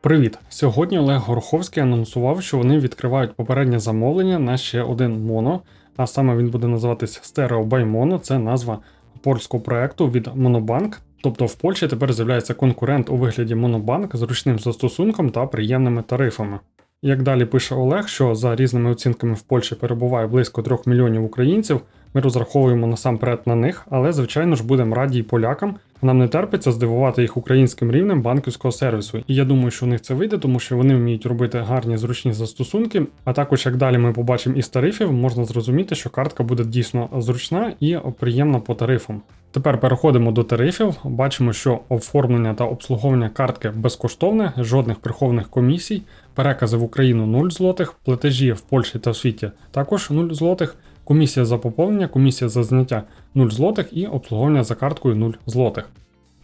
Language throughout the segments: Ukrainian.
Привіт! Сьогодні Олег Гороховський анонсував, що вони відкривають попереднє замовлення на ще один моно, а саме він буде називатись Stereo by Mono, це назва польського проекту від Monobank. Тобто в Польщі тепер з'являється конкурент у вигляді Monobank з ручним застосунком та приємними тарифами. Як далі пише Олег, що за різними оцінками в Польщі перебуває близько 3 мільйонів українців, ми розраховуємо насамперед на них, але звичайно ж будемо раді й полякам. Нам не терпиться здивувати їх українським рівнем банківського сервісу. І я думаю, що у них це вийде, тому що вони вміють робити гарні зручні застосунки. А також, як далі ми побачимо із тарифів, можна зрозуміти, що картка буде дійсно зручна і приємна по тарифам. Тепер переходимо до тарифів. Бачимо, що оформлення та обслуговування картки безкоштовне, жодних прихованих комісій, перекази в Україну 0 злотих, платежі в Польщі та в світі також 0 злотих, комісія за поповнення, комісія за зняття 0 злотих і обслуговування за карткою 0 злотих.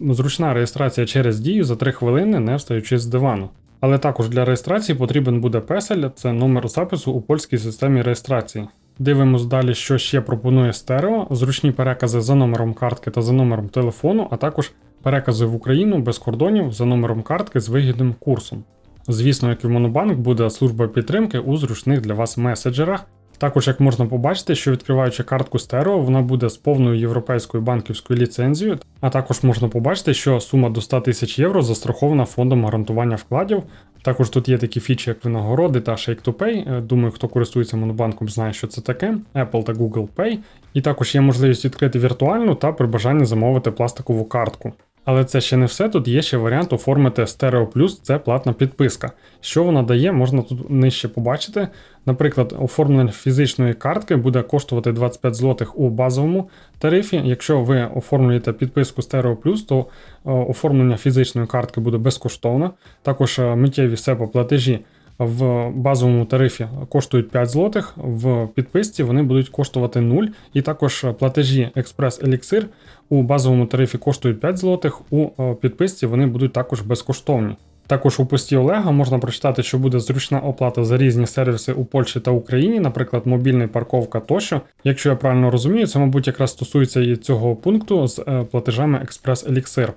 Зручна реєстрація через дію за 3 хвилини, не встаючи з дивану. Але також для реєстрації потрібен буде песель, це номер запису у польській системі реєстрації. Дивимось далі, що ще пропонує стерео, зручні перекази за номером картки та за номером телефону, а також перекази в Україну без кордонів за номером картки з вигідним курсом. Звісно, як і в Монобанк, буде служба підтримки у зручних для вас меседжерах. Також, як можна побачити, що відкриваючи картку стерео, вона буде з повною європейською банківською ліцензією, а також можна побачити, що сума до 100 тисяч євро застрахована фондом гарантування вкладів. Також тут є такі фічі, як винагороди та Shake to Pay. Е, Думаю, хто користується монобанком, знає, що це таке. Apple та Google Pay. І також є можливість відкрити віртуальну та при бажанні замовити пластикову картку. Але це ще не все. Тут є ще варіант оформити Stereo Plus, це платна підписка. Що вона дає, можна тут нижче побачити. Наприклад, оформлення фізичної картки буде коштувати 25 злотих у базовому тарифі. Якщо ви оформлюєте підписку Stereo Plus, то е, оформлення фізичної картки буде безкоштовно. Також е, миттєві SEPA платежі в базовому тарифі коштують 5 злотих, в підписці вони будуть коштувати 0. І також платежі Express Elixir у базовому тарифі коштують 5 злотих, у е, підписці вони будуть також безкоштовні. Також у пості Олега можна прочитати, що буде зручна оплата за різні сервіси у Польщі та Україні, наприклад, мобільний парковка тощо. Якщо я правильно розумію, це, мабуть, якраз стосується і цього пункту з е, платежами Express Elixir.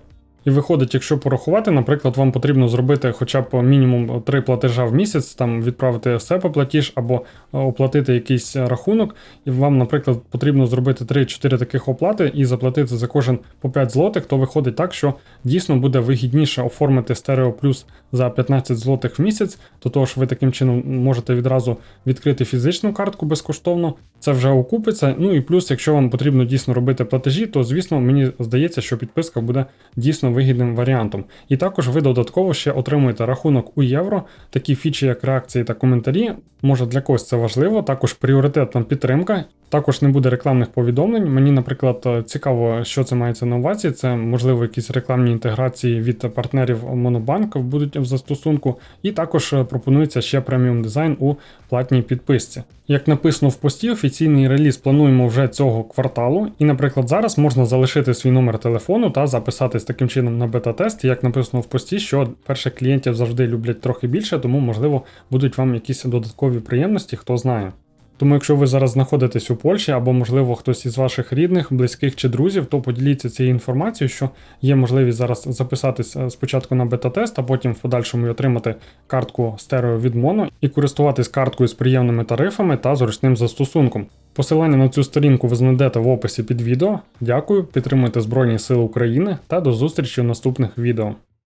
І виходить, якщо порахувати, наприклад, вам потрібно зробити хоча б мінімум 3 платежа в місяць, там відправити себе платіж або е, оплатити якийсь рахунок, і вам, наприклад, потрібно зробити 3-4 таких оплати і заплатити за кожен по 5 злотих, то виходить так, що дійсно буде вигідніше оформити Stereo Plus за 15 злотих в місяць, до того ж ви таким чином можете відразу відкрити фізичну картку безкоштовно. Це вже окупиться. Ну і плюс, якщо вам потрібно дійсно робити платежі, то звісно мені здається, що підписка буде дійсно вигідним варіантом. І також ви додатково ще отримуєте рахунок у євро, такі фічі, як реакції та коментарі. Може для когось це важливо, також пріоритетна підтримка. Також не буде рекламних повідомлень. Мені, наприклад, цікаво, що це мається на увазі. Це можливо якісь рекламні інтеграції від партнерів Monobank будуть в застосунку, і також пропонується ще преміум дизайн у платній підписці. Як написано в пості, офіційний реліз плануємо вже цього кварталу, і, наприклад, зараз можна залишити свій номер телефону та записатись таким чином на бета-тест. Як написано в пості, що перших клієнтів завжди люблять трохи більше, тому можливо будуть вам якісь додаткові приємності, хто знає. Тому, якщо ви зараз знаходитесь у Польщі, або, можливо, хтось із ваших рідних, близьких чи друзів, то поділіться цією інформацією, що є можливість зараз записатися спочатку на бета-тест, а потім в подальшому й отримати картку стерео від Mono і користуватись карткою з приємними тарифами та зручним застосунком. Посилання на цю сторінку ви знайдете в описі під відео. Дякую, підтримуйте Збройні Сили України та до зустрічі в наступних відео.